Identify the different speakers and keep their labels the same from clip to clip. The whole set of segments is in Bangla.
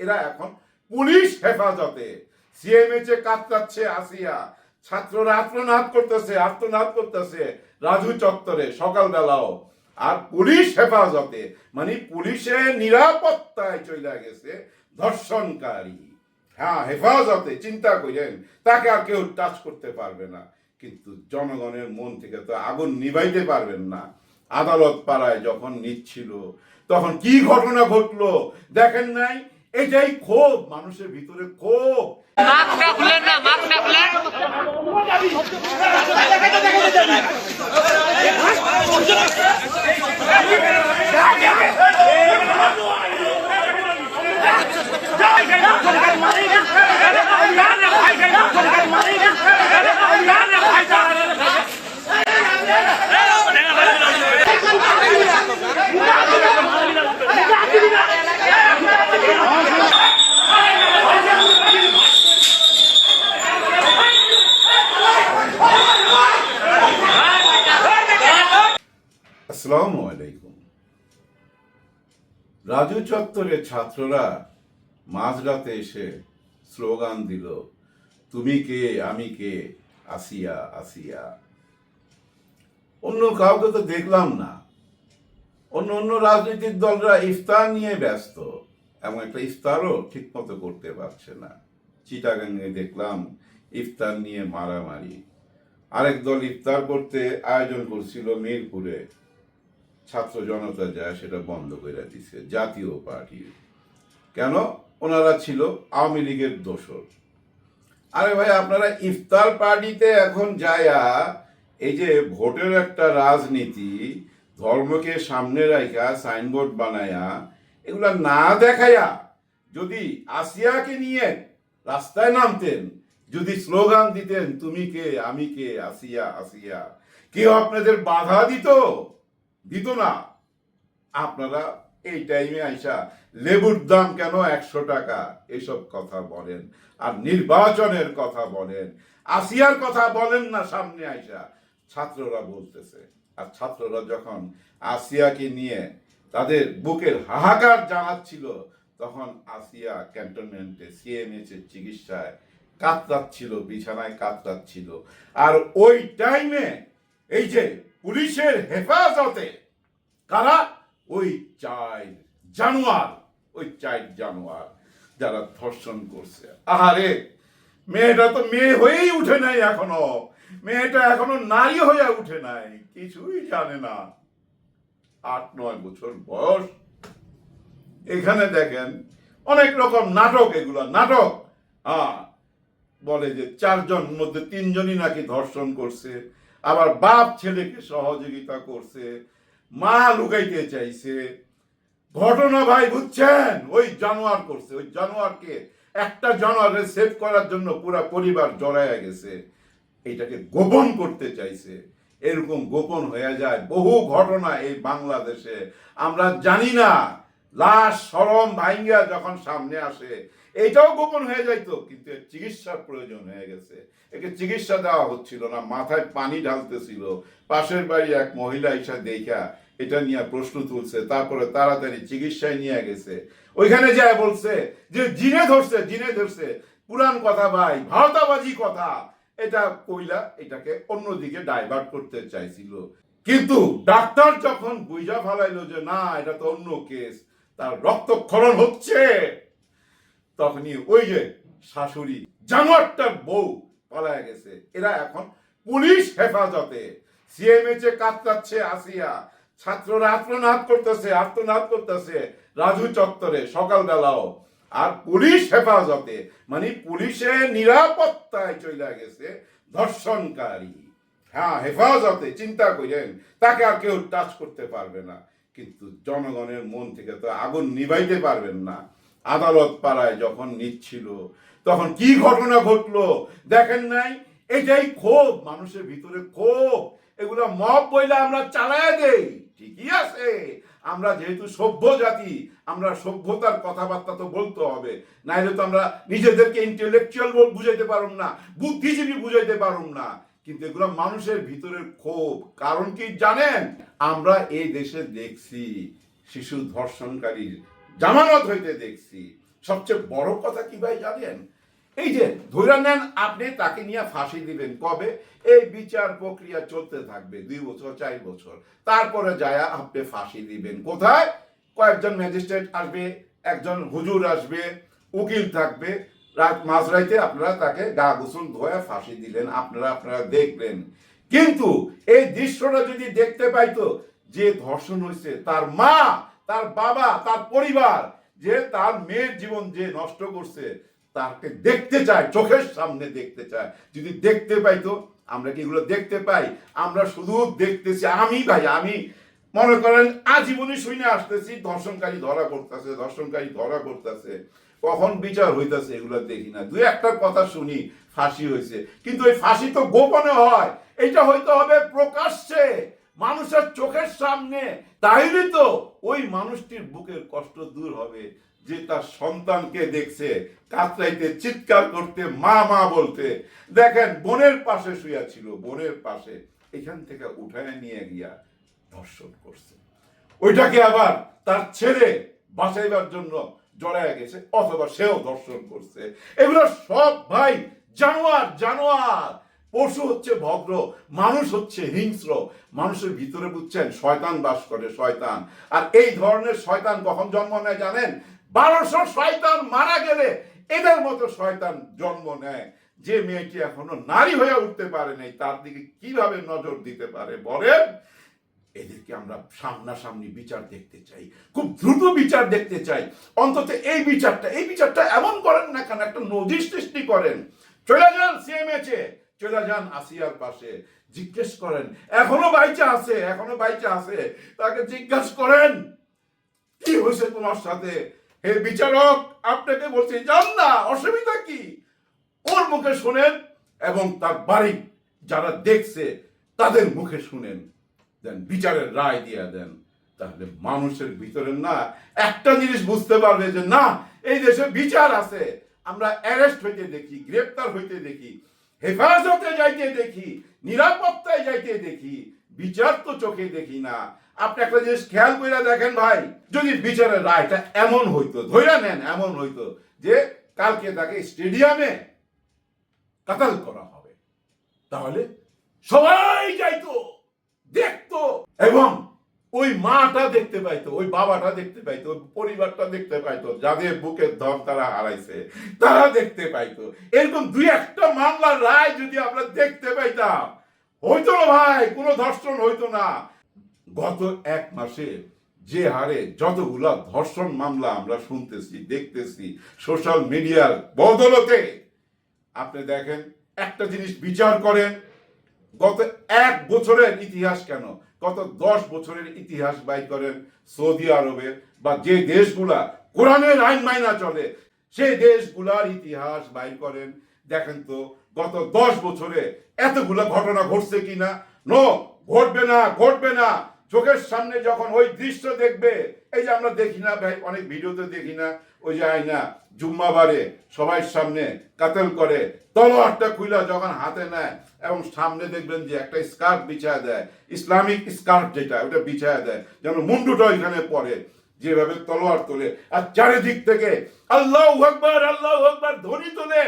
Speaker 1: এরা এখন পুলিশ হেফাজতে। সিএমএইচে কাতরাচ্ছে আসিয়া। ছাত্ররা আত্মনাদ করতেছে আত্মনাদ করতেছে রাজু চত্বরে সকালবেলাও। আর পুলিশ হেফাজতে মানে পুলিশের নিরাপত্তায় চলে গেছে ধর্ষণকারী। হ্যাঁ হেফাজতে, চিন্তা করেন তাকে আর কেউ টাচ করতে পারবে না। কিন্তু জনগণের মন থেকে তো আগুন নিভাইতে পারবেন না। আদালত পাড়ায় যখন নিচ্ছিল, তখন কি ঘটনা ঘটলো দেখেন নাই? এটাই ক্ষোভ মানুষের ভিতরে ক্ষোভ
Speaker 2: মাস্কটা খুলেন না মাস্কটা খুলেন
Speaker 1: রাজু চত্বরে ছাত্ররা মাঝরাতে এসে স্লোগান দিল, তুমি কে? আমি কে? আসিয়া আসিয়া। অন্য কাউকে তো দেখলাম না। অন্য অন্য রাজনৈতিক দলরা ইফতার নিয়ে ব্যস্ত। এমন একটা ইফতারও ঠিক মতো করতে পারছে না। চিটাগাঙ্গে দেখলাম ইফতার নিয়ে মারামারি। আরেক দল ইফতার করতে আয়োজন করছিল মিরপুরে। ছাত্র জনতা যায় সেটা বন্ধ করে দিছে, জাতীয় পার্টি। কেন? ওনারা ছিল আওয়ামী লীগের দোসর আরে ভাই, আপনারা ইফতার পার্টিতে এখন যায়া, এই যে ভোটের একটা রাজনীতি, ধর্মকে সামনে রাখা সাইনবোর্ড বানায়া, এগুলা না দেখায়া, যদি আসিয়াকে নিয়ে রাস্তায় নামতেন, যদি স্লোগান দিতেন, তুমি কে, আমি কে, আসিয়া আসিয়া। কেউ আপনাদের বাধা দিত? দিত না। আপনারা এই টাইমে আইসা লেবুর দাম কেন একশো টাকা? এসব কথা বলেন, আর নির্বাচনের কথা বলেন, আসিয়ার কথা বলেন না সামনে আইসা। ছাত্ররা বলতেছে, আর ছাত্ররা যখন আসিয়াকে নিয়ে তাদের বুকের হাহাকার জানাচ্ছিল, তখন আসিয়া ক্যান্টনমেন্টে সিএমএস এর চিকিৎসায় কাতরাচ্ছিল, বিছানায় কাতরাচ্ছিল। আর ওই টাইমে এই যে পুলিশের হেফাজতে কারা? ওই চাই জানোয়ার, ওই চাই জানোয়ার যারা ধর্ষণ করছে। আহারে, মেয়েটা তো মেয়ে হয়েই উঠে নাই এখনও। মেয়েটা এখনও নারী হয়ে উঠে নাই, কিছুই জানে না। আট, নয় বছর বয়স। এখানে দেখেন, অনেক রকম নাটক, এগুলো নাটক। হ্যাঁ বলে যে চারজন, মধ্যে তিনজনই নাকি ধর্ষণ করছে, আবার বাপ ছেলেকে সহযোগিতা করছে মা লুকাইতে চাইছে। ঘটনা ভাই বুঝছেন? ওই জানোয়ার করছে। ওই জানোয়ারকে একটা জানোয়ারের সেভ করার জন্য পুরা পরিবার জড়াইয়া গেছে। এটাকে গোপন করতে চাইছে। এরকম গোপন হয়ে যায় বহু ঘটনা এই বাংলাদেশে। আমরা জানি না। লাশ, সরম ভাইঙ্গা যখন সামনে আসে এটাও গোপন হয়ে যাইতো, কিন্তু চিকিৎসার প্রয়োজন হয়ে গেছে। একে চিকিৎসা দেওয়া হচ্ছিল না, মাথায় পানি ঢালতেছিল। পাশের বাড়ি এক মহিলা ইসা দেখা, এটা নিয়ে প্রশ্ন তুলছে, তারপরে তাড়াতাড়ি চিকিৎসায় নিয়ে গেছে। ওইখানে যায় বলছে যে, জিনে ধরছে জিনে ধরছে। পুরান কথা ভাই ভারতাবাজি কথা। এটা কইলা এটাকে অন্যদিকে ডাইভার্ট করতে চাইছিল। কিন্তু ডাক্তার যখন বুঝা ফেলাইলো যে, না, এটা তো অন্য কেস তার রক্তক্ষরণ হচ্ছে। তখনই ওই যে শাশুড়ি জানোয়ারটার বউ পালায় গেছে। এরা এখন পুলিশ হেফাজতে। আসিয়া। ছাত্ররা আত্মনাদ করতেছে আত্মনাদ করতেছে রাজু চত্বরে সকালবেলাও। আর পুলিশ হেফাজতে মানে পুলিশের নিরাপত্তায় চলে গেছে ধর্ষণকারী। হ্যাঁ হেফাজতে, চিন্তা করেন তাকে আর কেউ টাচ করতে পারবে না। কিন্তু জনগণের মন থেকে তো আগুন নিভাইতে পারবেন না। আদালত পাড়ায় যখন নিচ্ছিল তখন কি ঘটনা ঘটলো দেখেন নাই? এটাই ক্ষোভ, মানুষের ভিতরে ক্ষোভ। এগুলো মব বইলে আমরা চালায় দেই, ঠিকই আছে। আমরা যেহেতু সভ্য জাতি, আমরা সভ্যতার কথাবার্তা তো বলতে হবে। নাইলে তো আমরা নিজেদেরকে ইন্টেলেকচুয়াল বুঝাইতে পারুম না, বুদ্ধিজীবী বুঝাইতে পারুম না। কিন্তু এগুলো মানুষের ভিতরের ক্ষোভ। কারণ কি জানেন? আমরা এই দেশে দেখছি শিশু ধর্ষণকারীর জামানত হইতে দেখছি। সবচেয়ে বড় কথা কি ভাই জানেন? এই যে ধরে নেন আপনি, তাকে নিয়ে ফাঁসি দিবেন কবে? এই বিচার প্রক্রিয়া চলতে থাকবে দুই বছর, চার বছর। তারপরে যায় আপনি ফাঁসি দিবেন। কোথায়? কয়েকজন ম্যাজিস্ট্রেট আসবে, একজন হুজুর আসবে, উকিল থাকবে। রাত মাঝরাইতে আপনারা তাকে গা গোসল ধোয়া ফাঁসি দিলেন, আপনারা আপনারা দেখলেন কিন্তু এই দৃশ্যটা যদি দেখতে পাইতো, যে ধর্ষণ হয়েছে তার মা তার বাবা, তার পরিবার যে তার মেয়ের জীবন যে নষ্ট করছে, তাকে দেখতে চায়, চোখের সামনে দেখতে চায়। যদি দেখতে পাই তো, আমরা কি এগুলো দেখতে পাই? আমরা শুধু দেখতেছি, আমি ভাই, আমি মনে করেন আজীবনে শুনে আসতেছি, ধর্ষণকারী ধরা পড়তেছে, ধর্ষণকারী ধরা পড়তেছে। কখন বিচার হইতাছে এগুলো দেখি না। দুই একটা কথা শুনি, ফাঁসি হয়েছে কিন্তু এই ফাঁসি তো গোপনে হয়। এটা হইতে হবে প্রকাশ্যে। মানুষের চোখের সামনে, তাইলে তো ওই মানুষটির বুকের কষ্ট দূর হবে যে তার সন্তানকে দেখছে, কাতরাইতে, চিৎকার করতে, মা মা বলতে। দেখেন, বোনের পাশে শুয়া ছিল বোনের পাশে। এখান থেকে উঠায় নিয়ে গিয়া ধর্ষণ করছে। ওইটাকে আবার তার ছেলে বাঁচাইবার জন্য জড়ায় গেছে, অথবা সেও ধর্ষণ করছে। এগুলো সব ভাই জানোয়ার জানোয়ার! পশু হচ্ছে ভদ্র মানুষ হচ্ছে হিংস্র। মানুষের ভিতরে বুঝছেন, শয়তান বাস করে, শয়তান। আর এই ধরনের শয়তান কখন জন্ম নেয় জানেন? বারোশো শয়তান মারা গেলে এদের মতো শয়তান জন্ম নেয়। যে মেয়েটি এখনও নারী হয়ে উঠতে পারে নাই, তার দিকে কীভাবে নজর দিতে পারে বলেন? এদেরকে আমরা সামনাসামনি বিচার দেখতে চাই, খুব দ্রুত বিচার দেখতে চাই। অন্তত এই বিচারটা এই বিচারটা এমন করেন না কেন, একটা নজির সৃষ্টি করেন। চলে যান সিএমএচে চলে যান আসিয়ার পাশে, জিজ্ঞেস করেন, এখনও বাইচা আছে, এখনও বাইচা আছে? তাকে জিজ্ঞাসা করেন, কি হয়েছে তোমার সাথে? হে বিচারক, আপনাকে বলছি, যান না, অসুবিধা কি? ওর মুখে শুনেন এবং তার বাড়ি যারা দেখছে, তাদের মুখে শুনেন। দেন বিচারের রায় দিয়ে দেন। তাহলে মানুষের ভিতরে না একটা জিনিস বুঝতে পারবে যে, না, এই দেশে বিচার আছে। আমরা অ্যারেস্ট হইতে দেখি, গ্রেপ্তার হইতে দেখি। হেফাজতে যাইতে দেখি, নিরাপত্তায় যাইতে দেখি, বিচার তো চোখে দেখি না। আপনি একটা জিনিস খেয়াল করে দেখেন ভাই, যদি বিচারের রায়টা এমন হইতো ধৈর্য নেন, এমন হইতো, যে কালকে তাকে স্টেডিয়ামে কাতাল করা হবে। তাহলে সবাই যাইতো, দেখতো, এবং ওই মাটা দেখতে পাইতো, ওই বাবাটা দেখতে পাইতো, ওই পরিবারটা দেখতে পাইতো, যাদের বুকের ধন তারা হারাইছে, তারা দেখতে পাইতো। এরকম দুই একটা মামলার রায় যদি আমরা দেখতে পাইতাম, হইতো না ভাই, কোনো ধর্ষণ হইতো না। গত এক মাসে যে হারে যতগুলা ধর্ষণ মামলা আমরা শুনতেছি, দেখতেছি, সোশ্যাল মিডিয়ার বদলতে, আপনি দেখেন, একটা জিনিস বিচার করেন, গত এক বছরের ইতিহাস কেন? গত দশ বছরের ইতিহাস বাই করেন সৌদি আরবের বা যে দেশগুলা কোরআনের আইন মাইনা চলে, সেই দেশগুলার ইতিহাস বাইর করেন। দেখেন তো, গত দশ বছরে এতগুলা ঘটনা ঘটছে কিনা? নো, ঘটবে না ঘটবে না। চোখের সামনে যখন ওই দৃশ্য দেখবে, এই যে আমরা দেখি না ভাই, অনেক ভিডিওতে দেখি না ওই যে আয়না জুম্মাবারে সবাই সামনে কাতেল করে, তলোয়ারটা খুইলা যখন হাতে নেয় এবং সামনে দেখবেন যে একটা স্কার্ফ বিছায় দেয়, ইসলামিক স্কার্ফ যেটা, ওটা বিছায় দেয়, যেন মুন্ডুটা ওইখানে পড়ে, যেভাবে তলোয়ার তোলে। আর চারিদিক থেকে আল্লাহ আকবার আল্লাহ আকবার, ধ্বনি তোলে।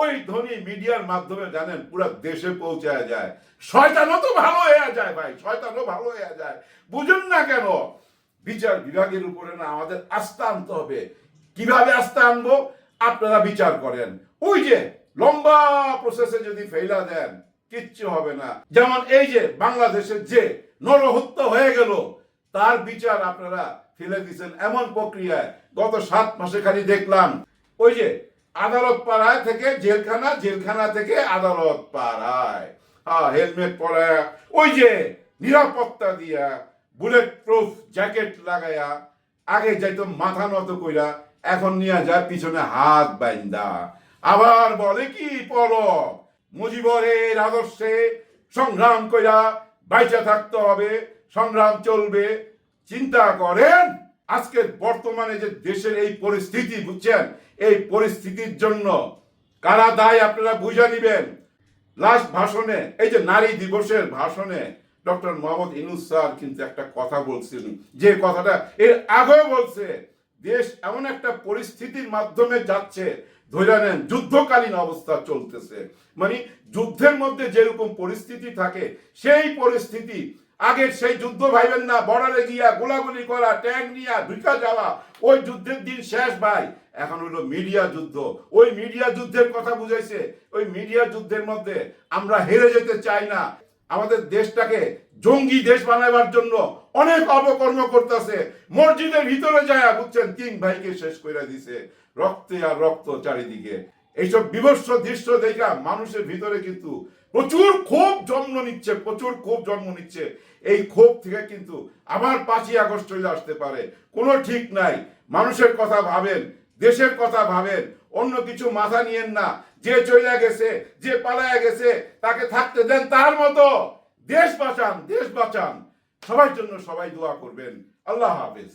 Speaker 1: ওই ধ্বনি মিডিয়ার মাধ্যমে জানেন পুরো দেশে পৌঁছায় যায়। শয়তানও তো ভালো হয়ে যায় ভাই, শয়তানও ভালো হয়ে যায়। বুঝুন না কেন, বিচার বিভাগের উপরে না আমাদের আস্থা আনতে হবে। কীভাবে আস্থা আনব? আপনারা বিচার করেন। ওই যে লম্বা প্রসেসে যদি ফেলা দেন, কিচ্ছু হবে না। যেমন এই যে বাংলাদেশের যে নরহত্যা হয়ে গেল, তার বিচার আপনারা ফেলে দিচ্ছেন এমন প্রক্রিয়ায়। গত সাত মাসে খালি দেখলাম, ওই যে আদালত পাড়ায় থেকে জেলখানা জেলখানা থেকে আদালত পাড়ায় হ্যাঁ হেলমেট পরায় ওই যে নিরাপত্তা দিয়া বুলেট প্রুফ জ্যাকেট লাগায়া, আগে যাইতো মাথা নত কইরা এখন নিয়ে যায় পিছনে হাত বাইন্দা। আবার বলে কি, পর। মুজিবরের আদর্শে সংগ্রাম কইরা বাইচা থাকতে হবে, সংগ্রাম চলবে। চিন্তা করেন, আজকের বর্তমানে যে দেশের এই পরিস্থিতি, বুঝছেন? এই পরিস্থিতির জন্য কারা দায় আপনারা বুঝে নিবেন। লাস্ট ভাষণে, এই যে নারী দিবসের ভাষণে ডক্টর মোহাম্মদ ইনুস স্যার কিন্তু একটা কথা বলছিলেন যে কথাটা এর আগেও বলছে। দেশ এমন একটা পরিস্থিতির মাধ্যমে যাচ্ছে, ধরে নেন যুদ্ধকালীন অবস্থা চলতেছে। মানে যুদ্ধের মধ্যে যেরকম পরিস্থিতি থাকে, সেই পরিস্থিতি, আগের সেই যুদ্ধ ভাইবেন না বর্ডারে গিয়া গোলাগুলি করা ট্যাঙ্ক নিয়া ঢুকা যাওয়া, ওই যুদ্ধের দিন শেষ ভাই। এখন হলো মিডিয়া যুদ্ধ। ওই মিডিয়া যুদ্ধের কথা বুঝাইছে, ওই মিডিয়া যুদ্ধের মধ্যে আমরা হেরে যেতে চাই না। আমাদের দেশটাকে জঙ্গি দেশ বানাবার জন্য অনেক অপকর্ম করতেছে। মসজিদের ভিতরে যায়, বুঝছেন? তিন ভাইকে শেষ করে দিছে। রক্তে আর রক্ত চারিদিকে। এইসব বিভৎস দৃশ্য দেখা মানুষের ভিতরে কিন্তু প্রচুর ক্ষোভ জন্ম নিচ্ছে, প্রচুর ক্ষোভ জন্ম নিচ্ছে। এই ক্ষোভ থেকে কিন্তু আবার পাঁচই আগস্ট চলে আসতে পারে। কোনো ঠিক নাই। মানুষের কথা ভাবেন দেশের কথা ভাবেন, অন্য কিছু মাথা নিয়েন না। যে চলে গেছে, যে পালায়া গেছে, তাকে থাকতে দেন তার মতো। দেশ বাঁচান দেশ বাঁচান। সবার জন্য সবাই দোয়া করবেন। আল্লাহ হাফেজ।